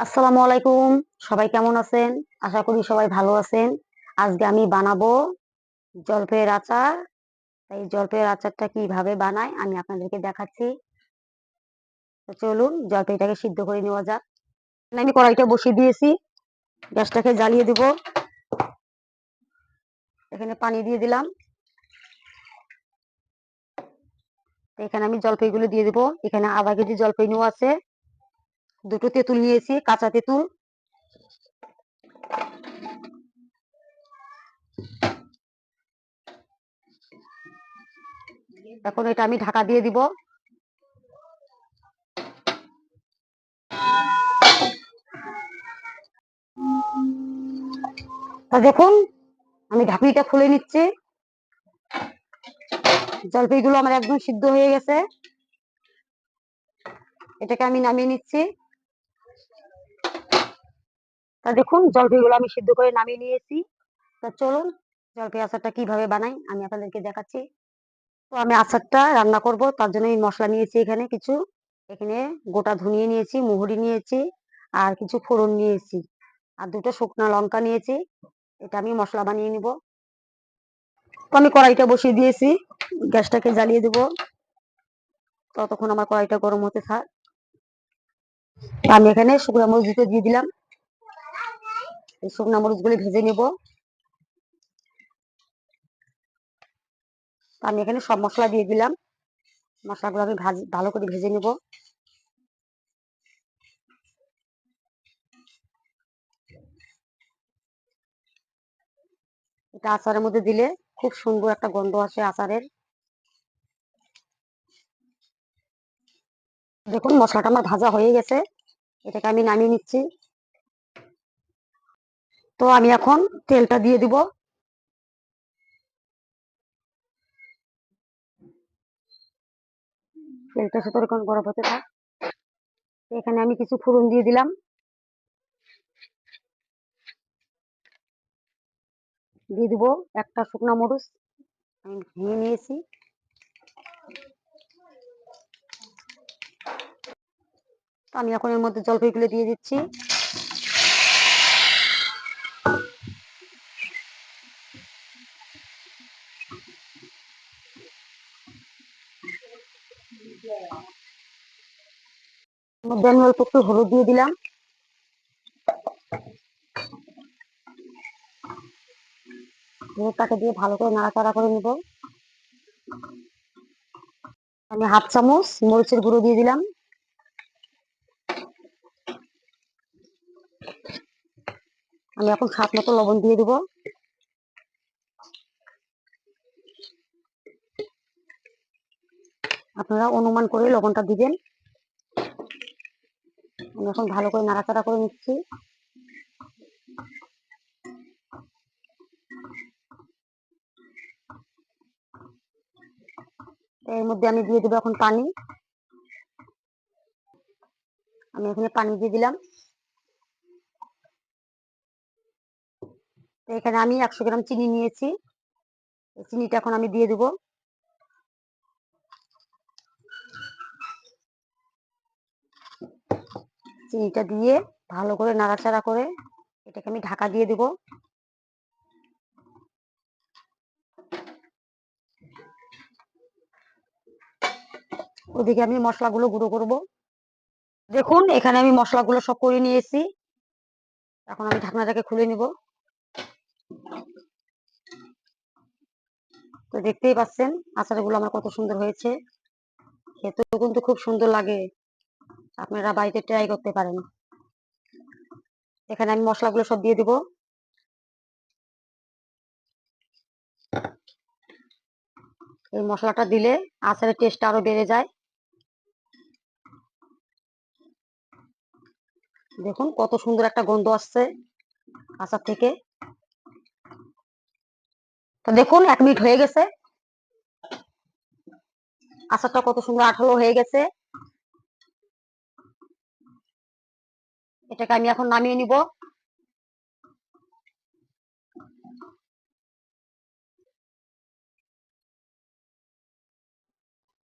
আসসালামু আলাইকুম। সবাই কেমন আছেন? আশা করি সবাই ভালো আছেন। আজকে আমি বানাবো জলপাইয়ের আচার। এই জলপাইয়ের আচারটা কীভাবে বানায় আমি আপনাদেরকে দেখাচ্ছি। চলুন জলপাইটাকে সিদ্ধ করে নেওয়া যাক। আমি কড়াইটা বসিয়ে দিয়েছি। গ্যাসটাকে জ্বালিয়ে দিব। এখানে পানি দিয়ে দিলাম। এখানে আমি জলপাইগুলো দিয়ে দিব। এখানে আধা কেজি জলপাই নেওয়া আছে। দুটো তেঁতুল নিয়েছি, কাঁচা তেঁতুল। এখন এটা আমি ঢাকা দিয়ে দিব। তা দেখুন, আমি ঢাকনিটা খুলে নিচ্ছি। জলপাইগুলো আমার একদম সিদ্ধ হয়ে গেছে। এটাকে আমি নামিয়ে নিচ্ছি। তা দেখুন, জলপাইগুলো আমি সিদ্ধ করে নামিয়ে নিয়েছি। তা চলুন, জলপাই আচারটা কীভাবে বানাই আমি আপনাদেরকে দেখাচ্ছি। তো আমি আচারটা রান্না করব, তার জন্য মশলা নিয়েছি এখানে কিছু। এখানে গোটা ধনিয়ে নিয়েছি, মুহুরি নিয়েছি, আর কিছু ফোড়ন নিয়েছি। আর দুটো শুকনো লঙ্কা নিয়েছি, এটা আমি মশলা বানিয়ে নিব। তো আমি কড়াইটা বসিয়ে দিয়েছি, গ্যাসটাকে জ্বালিয়ে দেব। ততক্ষণ আমার কড়াইটা গরম হতে থাক। আমি এখানে শুকনো মরিচ দিয়ে দিলাম। এই শুকনো মরিচগুলি ভেজে নেব। আমি এখানে সব মশলা দিয়ে দিলাম। মশলাগুলো আমি ভালো করে ভেজে নেব। এটা আচারের মধ্যে দিলে খুব সুন্দর একটা গন্ধ আসে আচারের। দেখুন মশলাটা আমার ভাজা হয়ে গেছে। এটাকে আমি নামিয়ে নিচ্ছি। তো আমি এখন তেলটা দিয়ে দিব। তেলটা সতর্কন গরম হতে থাক। এখানে আমি কিছু ফোড়ন দিয়ে দিলাম। দিয়ে দিব একটা শুকনা মরিচ। আমি ভেঙে নিয়েছি। আমি এখন এর মধ্যে জলপাইগুলো দিয়ে দিচ্ছি। মধ্যে অল্প একটু হলুদ দিয়ে দিলাম। হলুদটাকে দিয়ে ভালো করে নাড়াচাড়া করে নিব। আমি হাফ চামচ মরিচের গুঁড়ো দিয়ে দিলাম। আমি এখন স্বাদ মতো লবণ দিয়ে দিব। আপনারা অনুমান করে লবণটা দিবেন। আমি এখন ভালো করে নাড়াচাড়া করে নিচ্ছি। এর মধ্যে আমি দিয়ে দেবো এখন পানি। আমি এখানে পানি দিয়ে দিলাম। এখানে আমি একশো গ্রাম চিনি নিয়েছি। চিনিটা এখন আমি দিয়ে দেবো। চিনিটা দিয়ে ভালো করে নাড়াচাড়া করে এটাকে আমি ঢাকা দিয়ে দেব। ওদিকে আমি মশলাগুলো গুঁড়ো করব। দেখুন, এখানে আমি মশলাগুলো সব করে নিয়েছি। এখন আমি ঢাকনাটাকে খুলে নিব। তো দেখতেই পাচ্ছেন, আচারগুলো আমার কত সুন্দর হয়েছে। খেতেও কিন্তু খুব সুন্দর লাগে। আপনারা বাড়িতে ট্রাই করতে পারেন। এখানে আমি মশলাগুলো সব দিয়ে দিব। এই মশলাটা দিলে আচারের টেস্ট আরও বেড়ে যায়। দেখুন কত সুন্দর একটা গন্ধ আসছে আচার থেকে। তো দেখুন এক মিনিট হয়ে গেছে। আচারটা কত সুন্দর আঠালো হয়ে গেছে। এটাকে আমি এখন নামিয়ে নিব।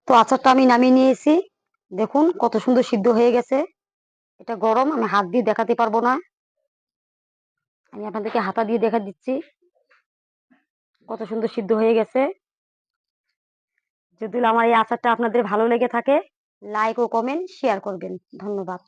তো আচারটা আমি নামিয়ে নিয়েছি। দেখুন কত সুন্দর সিদ্ধ হয়ে গেছে। এটা গরম, আমি হাত দিয়ে দেখাতে পারব না। আমি আপনাদেরকে হাতা দিয়ে দেখা দিচ্ছি। কত সুন্দর সিদ্ধ হয়ে গেছে। যদি আমার এই আচারটা আপনাদের ভালো লেগে থাকে লাইক ও কমেন্ট শেয়ার করবেন। ধন্যবাদ।